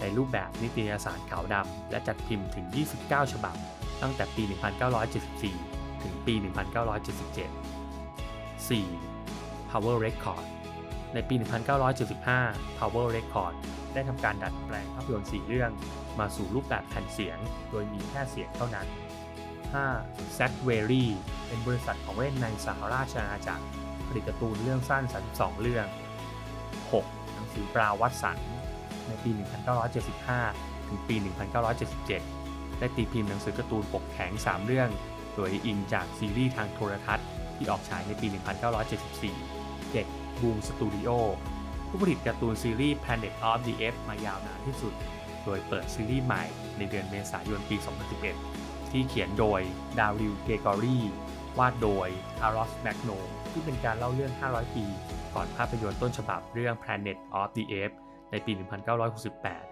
ในรูปแบบนิตยสารขาวดำและจัดพิมพ์ถึง 29 ฉบับ ตั้งแต่ปี 1974 ถึงปี 1977 4. Power Record ในปี 1975 Power Record ได้ทำการดัดแปลงภาพยนตร์4เรื่องมาสู่รูปแบบแผ่นเสียง โดยมีแค่เสียงเท่านั้น 5. z a c v e r y เป็นบริษัทของเล่นในสหราชอาณาจักรผลิตการ์ตูนเรื่องสั้น 32 เรื่อง 6. หนังสือปราวัตสัน ในปี 1975 ถึงปี 1977 ได้ตีพิมพ์หนังสือการ์ตูนปกแข็ง 3 เรื่อง โดยอิงจากซีรีส์ทางโทรทัศน์ ที่ออกฉายในปี 1974 7. Boom Studio ผู้ผลิตการ์ตูนซีรีส์ Planet of the Apes มายาวนานที่สุด โดยเปิดซีรีส์ใหม่ในเดือนเมษายนปี 2011 ที่เขียนโดยดาริลเกกอรีวาดโดยคาร์ลอสแมกโนที่เป็นการเล่าเรื่อง 500 ปี ก่อนภาพยนตร์ต้นฉบับเรื่อง Planet of the Apes ในปี 1968